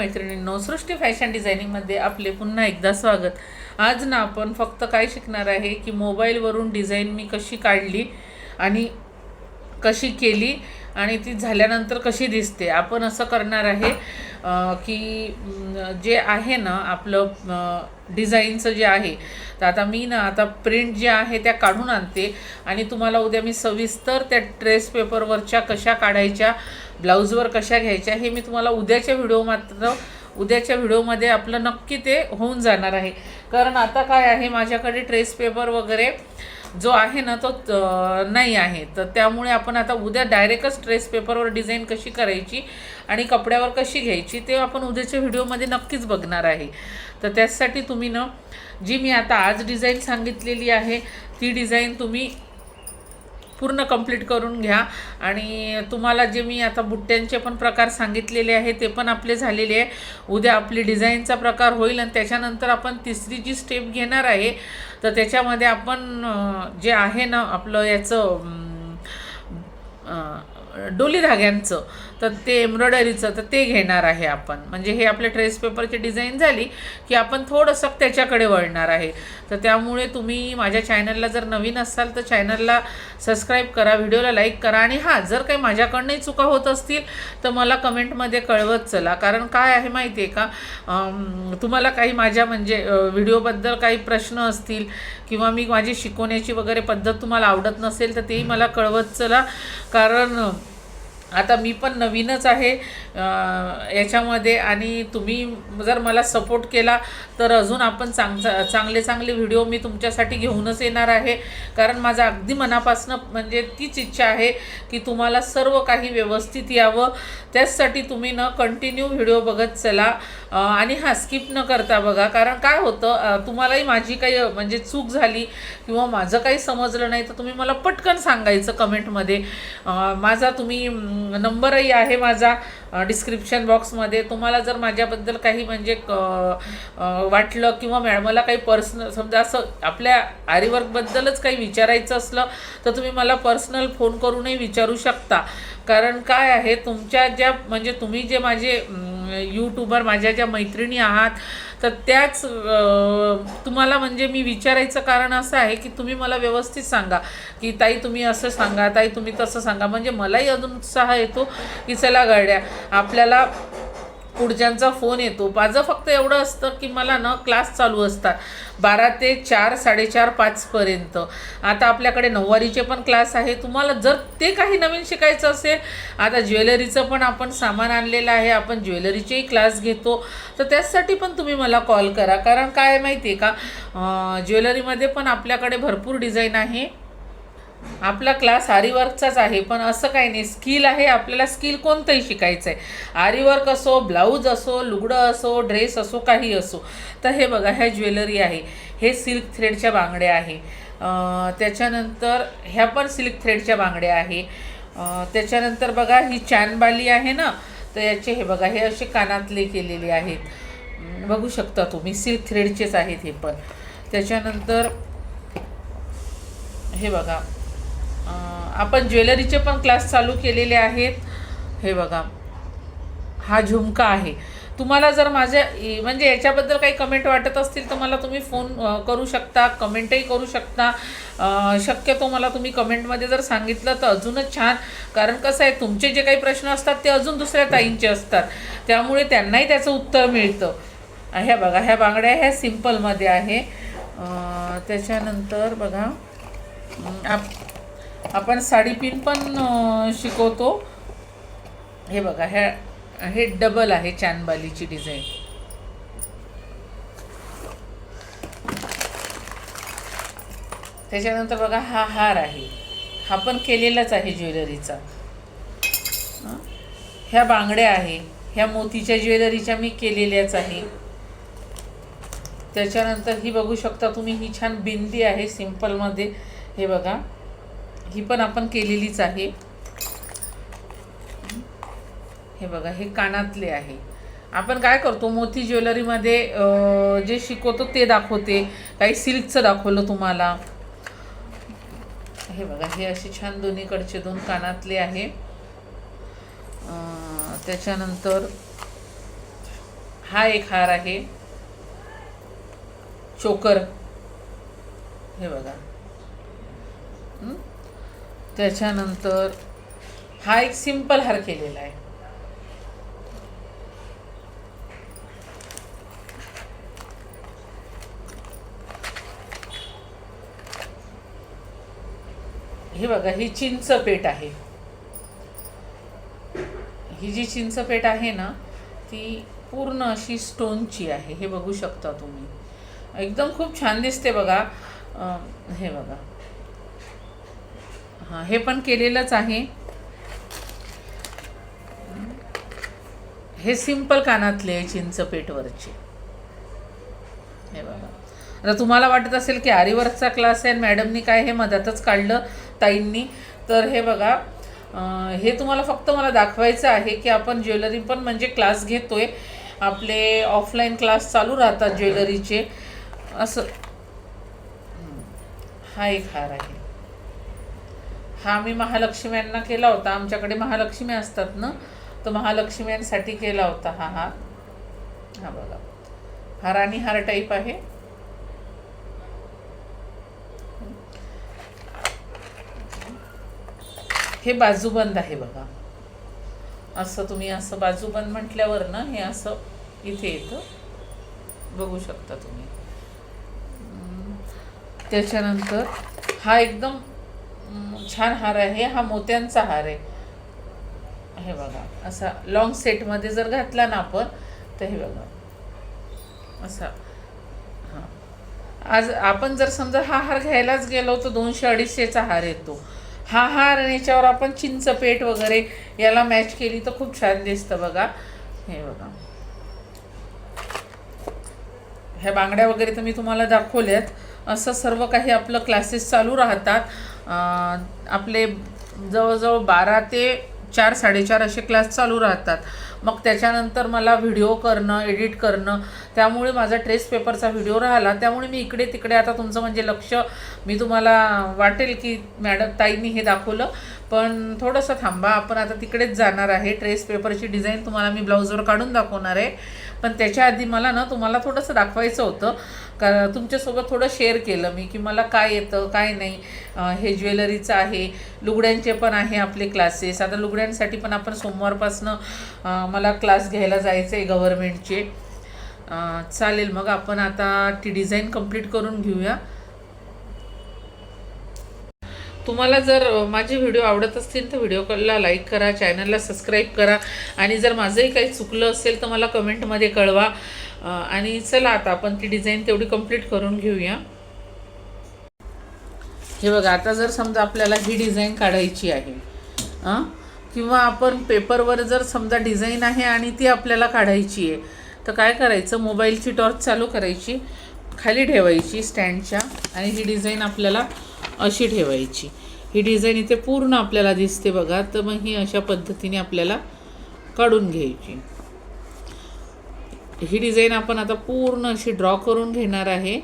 मैत्रिणींनो सृष्टी फॅशन डिझायनिंगमध्ये आपले पुन्हा एकदा स्वागत. आज ना आपण फक्त काय शिकणार आहे की मोबाईलवरून डिझाईन मी कशी काढली आणि कशी केली आणि ती झाल्यानंतर कशी दिसते. आपण असं करणार आहे की जे आहे ना आपलं डिझाईनचं जे आहे तर आता मी ना आता प्रिंट जे आहे त्या काढून आणते. आणि तुम्हाला उद्या मी सविस्तर त्या ट्रेस पेपरवरच्या कशा काढायच्या ब्लाऊजवर कशा घ्यायच्या हे मी तुम्हाला उद्याच्या व्हिडिओ मात्र उद्याच्या व्हिडिओमध्ये आपलं नक्की ते होऊन जाणार आहे. कारण आता काय आहे माझ्याकडे ट्रेस पेपर वगैरे जो आहे ना तो नाही आहे. तर त्यामुळे आपण आता उद्या डायरेक्टच ट्रेस पेपरवर डिझाईन कशी करायची आणि कपड्यावर कशी घ्यायची ते आपण उद्याच्या व्हिडिओमध्ये नक्कीच बघणार आहे. तर त्यासाठी तुम्ही ना जी मी आता आज डिझाईन सांगितलेली आहे ती डिझाईन तुम्ही पूर्ण कंप्लीट करून घ्या. आणि तुम्हाला जे मी आता बुट्ट्यांचे पण प्रकार सांगितलेले आहे ते पण आपले झालेले आहे. उद्या आपली डिझाईनचा प्रकार होईल आणि त्याच्यानंतर आपण तिसरी जी स्टेप घेणार आहे तर त्याच्यामध्ये आपण जे आहे ना आपलं याचं डोली धाग्यांचं तर ते एम्ब्रॉयडरीचं तर ते घेणार आहे आपण. म्हणजे हे आपल्या ट्रेस पेपरची डिझाईन झाली की आपण थोडंसं त्याच्याकडे वळणार आहे. तर त्यामुळे तुम्ही माझ्या चॅनलला जर नवीन असाल तर चॅनलला सबस्क्राईब करा व्हिडिओला लाईक करा. आणि हां जर काही माझ्याकडनंही चुका होत असतील तर मला कमेंटमध्ये कळवत चला. कारण काय आहे माहिती आहे का तुम्हाला काही माझ्या म्हणजे व्हिडिओबद्दल काही प्रश्न असतील किंवा मी माझी शिकवण्याची वगैरे पद्धत तुम्हाला आवडत नसेल तर तेही मला कळवत चला. कारण आता मी पण नवीनच आहे याच्यामध्ये आणि तुम्ही जर मला सपोर्ट केला तर अजून आपण चांग चांगले चांगले व्हिडिओ मी तुमच्यासाठी घेऊनच येणार आहे. कारण माझा अगदी मनापासनं म्हणजे तीच इच्छा आहे की तुम्हाला सर्व काही व्यवस्थित यावं. त्याचसाठी तुम्ही न कंटिन्यू व्हिडिओ बघत चला. आणि हा स्किप न करता बघा. कारण काय होतं तुम्हालाही माझी काही म्हणजे चूक झाली किंवा माझं काही समजलं नाही तर तुम्ही मला पटकन सांगायचं कमेंटमध्ये माझा तुम्ही नंबरही आहे माझा डिस्क्रिप्शन बॉक्समध्ये तुम्हाला जर माझ्याबद्दल काही म्हणजे क- वाटलं किंवा मॅडम मला काही पर्सनल समजा असं आपल्या आरीवर्कबद्दलच काही विचारायचं असलं तर तुम्ही मला पर्सनल फोन करूनही विचारू शकता. कारण काय आहे तुमच्या ज्या म्हणजे तुम्ही जे माझे यूट्यूबर माझ्या ज्या मैत्रिणी आहात तर त्याच तुम्हाला म्हणजे मी विचारायचं कारण असं आहे की तुम्ही मला व्यवस्थित सांगा की ताई तुम्ही असं सांगा ताई तुम्ही तसं सांगा. म्हणजे मलाही अजून उत्साह येतो की चला गड्या आपल्याला पुढच्यांचा फोन येतो. माझं फक्त एवढं असतं की मला ना क्लास चालू असतात. बारा ते चार साडेचार पाचपर्यंत आता आपल्याकडे नऊवारीचे पण क्लास आहे. तुम्हाला जर ते काही नवीन शिकायचं असेल आता ज्वेलरीचं पण आपण सामान आणलेलं आहे. आपण ज्वेलरीचेही क्लास घेतो. तर त्यासाठी पण तुम्ही मला कॉल करा. कारण काय माहिती आहे का ज्वेलरीमध्ये पण आपल्याकडे भरपूर डिझाईन आहे. आपला क्लास आरीवर्कचाच आहे पण असं काही नाही. स्किल आहे आपल्याला स्किल कोणतंही शिकायचं आहे आरीवर्क असो ब्लाऊज असो लुगडं असो ड्रेस असो काही असो. तर हे बघा ह्या ज्वेलरी आहे. हे सिल्क थ्रेडच्या बांगड्या आहे. त्याच्यानंतर ह्या पण सिल्क थ्रेडच्या बांगड्या आहे. त्याच्यानंतर बघा ही चॅनबाली आहे ना तर याचे हे बघा हे असे कानातले केलेले आहेत. बघू शकता तुम्ही सिल्क थ्रेडचेच आहेत हे पण. त्याच्यानंतर हे बघा आपण ज्वेलरीचे पण क्लास चालू केलेले आहेत. हे बघा. हा झुमका आहे. तुम्हाला जर माझ्या म्हणजे याच्याबद्दल काही कमेंट वाटत असतील तर मला तुम्ही फोन करू शकता कमेंटही करू शकता. शक्यतो मला तुम्ही कमेंटमध्ये जर सांगितलं तर अजूनच छान. कारण कसं आहे तुमचे जे काही प्रश्न असतात ते अजून दुसऱ्या ताईंचे असतात. त्यामुळे त्यांनाही त्याचं उत्तर मिळतं. ह्या बघा ह्या बांगड्या ह्या सिम्पलमध्ये आहे. त्याच्यानंतर बघा. आप आपण साडी पिन पण शिकवतो. हे बघा ह्या हे डबल आहे चानबालीची डिझाईन त्याच्यानंतर बघा हा हार आहे. हा पण केलेलाच आहे ज्वेलरीचा. ह्या बांगड्या आहे. ह्या मोतीच्या ज्वेलरीच्या मी केलेल्याच आहे. त्याच्यानंतर ही बघू शकता तुम्ही ही छान बिंदी आहे सिम्पलमध्ये. हे बघा. ही पण आपण केलेलीच आहे. हे बघा हे कानातले आहे. आपण काय करतो मोती ज्वेलरीमध्ये जे शिकवतो ते दाखवते. काही सिल्कचं दाखवलं तुम्हाला. हे बघा हे असे छान दोन्हीकडचे दोन कानातले आहे. त्याच्यानंतर हा एक हार आहे. चोकर. हे बघा. त्याच्यानंतर हा एक सिंपल हार केलेला आहे. हे बघा ही चिंच पेट आहे. ही जी चिंच पेट आहे ना ती पूर्ण अशी स्टोनची आहे. हे बघू शकता तुम्ही. एकदम खूप छान दिसते बघा. हे बघा. हां हे पण केलेलंच आहे. हे सिंपल कानातले आहे चिंचपेटवरचे हे बघा. आता तुम्हाला वाटत असेल की आरीवर्कचा क्लास आहे आणि मॅडमनी काय हे मधातच काढलं ताईंनी. तर हे बघा हे तुम्हाला फक्त मला दाखवायचं आहे की आपण ज्वेलरी पण म्हणजे क्लास घेतो आहे आपले ऑफलाईन क्लास चालू राहतात ज्वेलरीचे. असं. हा एक हार आहे. हा मी महालक्ष्म्यांना केला होता. आमच्याकडे महालक्ष्मी असतात ना तो महालक्ष्म्यांसाठी केला होता हा हार. हा बघा. हार आणि हार टाईप आहे. हे बाजूबंद आहे बघा. असं तुम्ही असं बाजूबंद म्हटल्यावर ना हे असं इथे येतं. बघू शकता तुम्ही. त्याच्यानंतर हा एकदम छान हार आहे. हा मोत्यांचा हार आहे. हे बघा असा लॉंग सेटमध्ये जर घातला ना आपण तर हे बघा. असा हां. आज आपण जर समजा हा हार घ्यायलाच गेलो तर दोनशे अडीचशेचा हार येतो. हा हार आणि याच्यावर आपण चिंचपेट वगैरे याला मॅच केली तर खूप छान दिसतं बघा. हे बघा. ह्या बांगड्या वगैरे तर मी तुम्हाला दाखवल्यात. असं सर्व काही आपलं क्लासेस चालू राहतात. आपले जवळजवळ बारा ते चार साडेचार असे क्लास चालू राहतात. मग त्याच्यानंतर मला व्हिडिओ करणं एडिट करणं त्यामुळे माझा ट्रेस पेपरचा व्हिडिओ राहिला. त्यामुळे मी इकडे तिकडे आता तुमचं म्हणजे लक्ष मी तुम्हाला वाटेल की मॅडम ताईंनी हे दाखवलं. पण थोडंसं थांबा आपण आता तिकडेच जाणार आहे. ट्रेस पेपरची डिझाईन तुम्हाला मी ब्लाऊजवर काढून दाखवणार आहे. पण त्याच्या आधी मला ना तुम्हाला थोडंसं दाखवायचं होतं. का तुमच्यासोबत थोडं शेअर केलं मी की मला काय येतं काय नाही. हे ज्वेलरीचं आहे. लुगड्यांचे पण आहे आपले क्लासेस आता लुगड्यांसाठी पण आपण सोमवारपासनं मला क्लास घ्यायला जायचं आहे गव्हर्मेंटचे चालेल मग आपण आता ती डिझाईन कंप्लीट करून घेऊया. तुम्हाला जर माझे व्हिडिओ आवडत असतील तर व्हिडिओला लाईक करा चॅनलला सबस्क्राईब करा. आणि जर माझंही काही चुकलं असेल तर मला कमेंटमध्ये कळवा. आणि चला आता आपण ती डिझाईन तेवढी कंप्लीट करून घेऊया. हे बघा आता जर समजा आपल्याला ही डिझाईन काढायची आहे किंवा आपण पेपरवर जर समजा डिझाईन आहे आणि ती आपल्याला काढायची आहे तर काय करायचं? मोबाईलची टॉर्च चालू करायची खाली ठेवायची स्टँडच्या आणि ही डिझाईन आपल्याला अशी ठेवायची. ही डिझाईन इथे पूर्ण आपल्याला दिसते बघा. तर मग ही अशा पद्धतीने आपल्याला काढून घ्यायची. ही डिझाईन आपण आता पूर्ण अशी ड्रॉ करून घेणार आहे.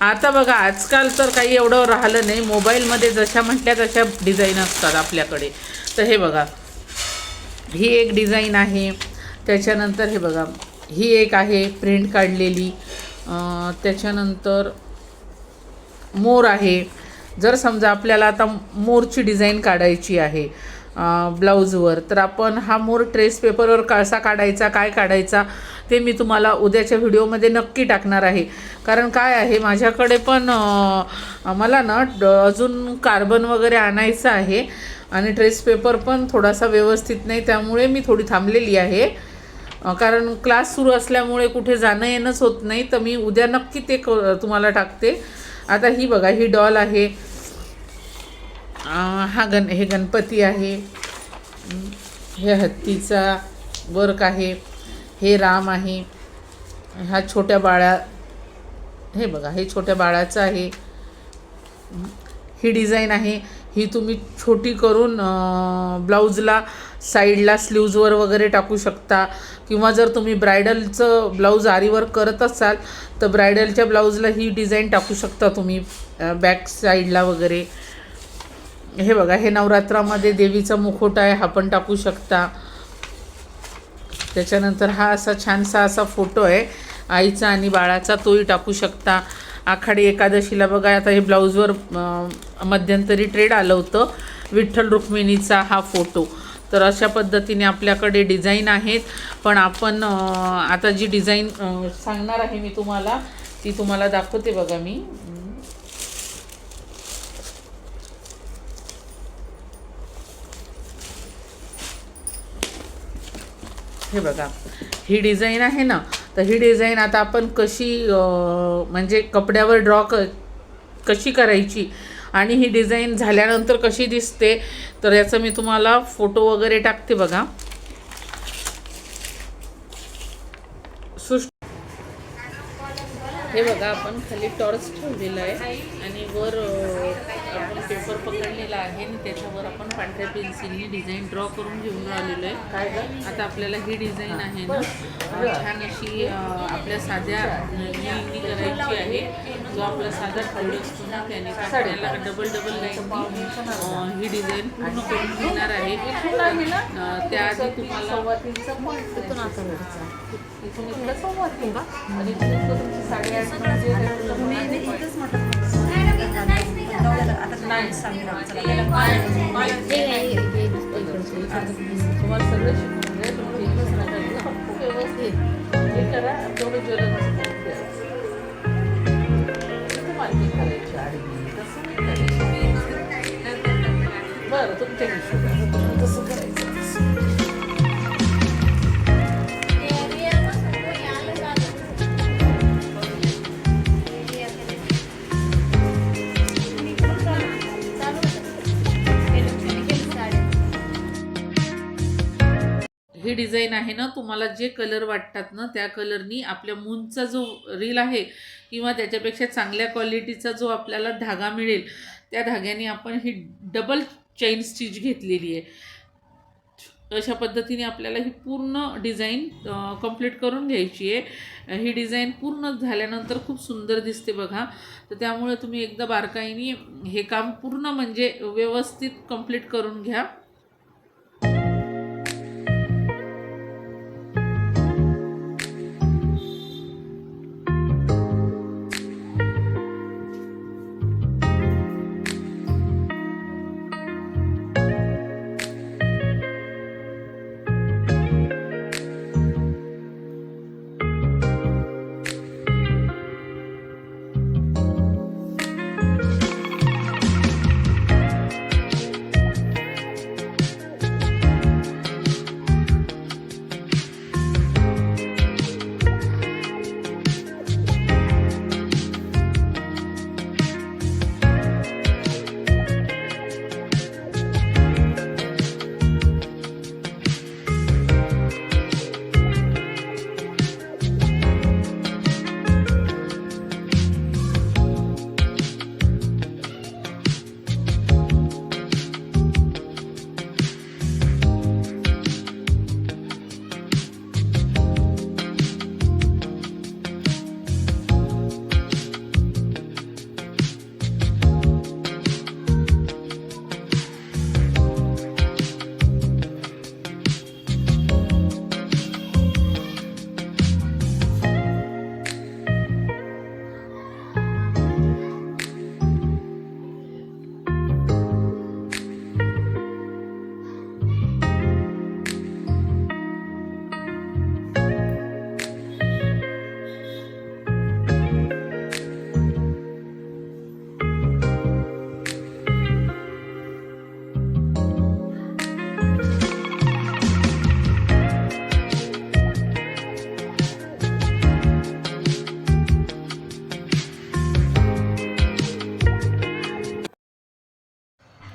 आता बघा आजकाल तर काही एवढं राहिलं नाही. मोबाईलमध्ये जशा म्हटल्या तशा डिझाईन असतात आपल्याकडे. तर हे बघा ही एक डिझाईन आहे. त्याच्यानंतर हे बघा ही एक आहे प्रिंट काढलेली. त्याच्यानंतर मोर आहे. जर समजा आपल्याला आता मोरची डिझाईन काढायची आहे ब्लाऊजवर तर आपण हा मोर ट्रेस पेपरवर कसा काढायचा काय काढायचा ते मी तुम्हाला उद्याच्या व्हिडिओमध्ये नक्की टाकणार आहे. कारण काय आहे माझ्याकडे पण मला ना ड- अजून कार्बन वगैरे आणायचं आहे आणि ट्रेस पेपर पण थोडासा व्यवस्थित नाही त्यामुळे मी थोडी थांबलेली आहे. कारण क्लास सुरू असल्यामुळे कुठे जाणं येणंच होत नाही तर मी उद्या नक्की ते क तुम्हाला टाकते. आता ही बघा ही डॉल आहे. हा गण हे गणपती आहे. हे हत्तीचा वर्क आहे. हे राम आहे. हा छोट्या बाळा हे बघा हे छोट्या बाळाचं आहे. ही डिझाईन आहे. ही तुम्ही छोटी करून ब्लाऊजला साईडला स्लीव्जवर वगैरे टाकू शकता. किंवा जर तुम्ही ब्रायडलचं ब्लाऊज आरीवर करत असाल तर ब्रायडलच्या ब्लाऊजला ही डिझाईन टाकू शकता तुम्ही बॅक साईडला वगैरे. हे बघा हे नवरात्रामध्ये देवीचा मुखोटा आहे हा पण टाकू शकता. त्याच्यानंतर हा असा छानसा असा फोटो आहे आईचा आणि बाळाचा तोही टाकू शकता. आखाडी एकादशीला बघा आता हे ब्लाऊजवर मध्यंतरी ट्रेड आलं होतं. विठ्ठल रुक्मिणीचा हा फोटो तर अशा पद्धतीने आपल्याकडे डिझाईन आहेत. पण आपण आता जी डिझाईन सांगणार आहे मी तुम्हाला ती तुम्हाला दाखवते बघा मी. हे बघा ही डिझाईन आहे ना. तर ही डिझाईन आता आपण कशी म्हणजे कपड्यावर ड्रॉ क कशी करायची आणि ही डिझाईन झाल्यानंतर कशी दिसते तर याचं मी तुम्हाला फोटो वगैरे टाकते बघा. सुश हे बघा आपण खाली टॉर्च ठेवलेला आहे आणि वर पेपर पकडलेला आहे आणि त्याच्यावर आपण पांढऱ्या पेन्सिलने डिझाईन ड्रॉ करून घेऊन आलेलो आहे. आता आपल्याला ही डिझाईन आहे ना छान अशी आपल्या साध्या नेलनी करायची आहे. जो आपला साधा फोल्ड असतो ना त्याने आपल्याला डबल डबल लाईन ही डिझाईन पूर्ण करून घेणार आहे. त्याआधी तुम्हाला इथून आता संवाद सांगणार तुम्हाला सगळं शिकवून द्या. तुम्ही एकच फक्त व्यवस्थित हे करा तेवढं करायची तसं नाही बरं तुमच्या हिशोबाने ही डिझाईन आहे ना तुम्हाला जे कलर वाटतात ना त्या कलरनी आपल्या मूनचा जो रील आहे किंवा त्याच्यापेक्षा चांगल्या क्वालिटीचा जो आपल्याला धागा मिळेल त्या धाग्याने आपण ही डबल चैन स्टिच घेतलेली आहे. अशा पद्धतीने आपल्याला ही पूर्ण डिझाईन कंप्लीट करून घ्यायची आहे. ही डिझाईन पूर्ण झाल्यानंतर खूप सुंदर दिसते बघा. तर त्यामुळे तुम्ही एकदा बारकाईने हे काम पूर्ण म्हणजे व्यवस्थित कंप्लीट करून घ्या.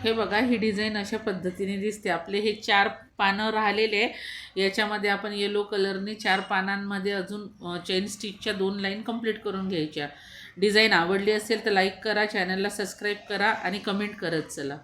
हे बघा ही डिझाईन अशा पद्धतीने दिसते. आपले हे चार पानं राहिलेले आहे. याच्यामध्ये आपण येलो कलरने चार पानांमध्ये अजून चेन स्टिचच्या दोन लाईन कंप्लीट करून घ्यायच्या. डिझाईन आवडली असेल तर लाईक करा चॅनलला सबस्क्राईब करा आणि कमेंट करत चला.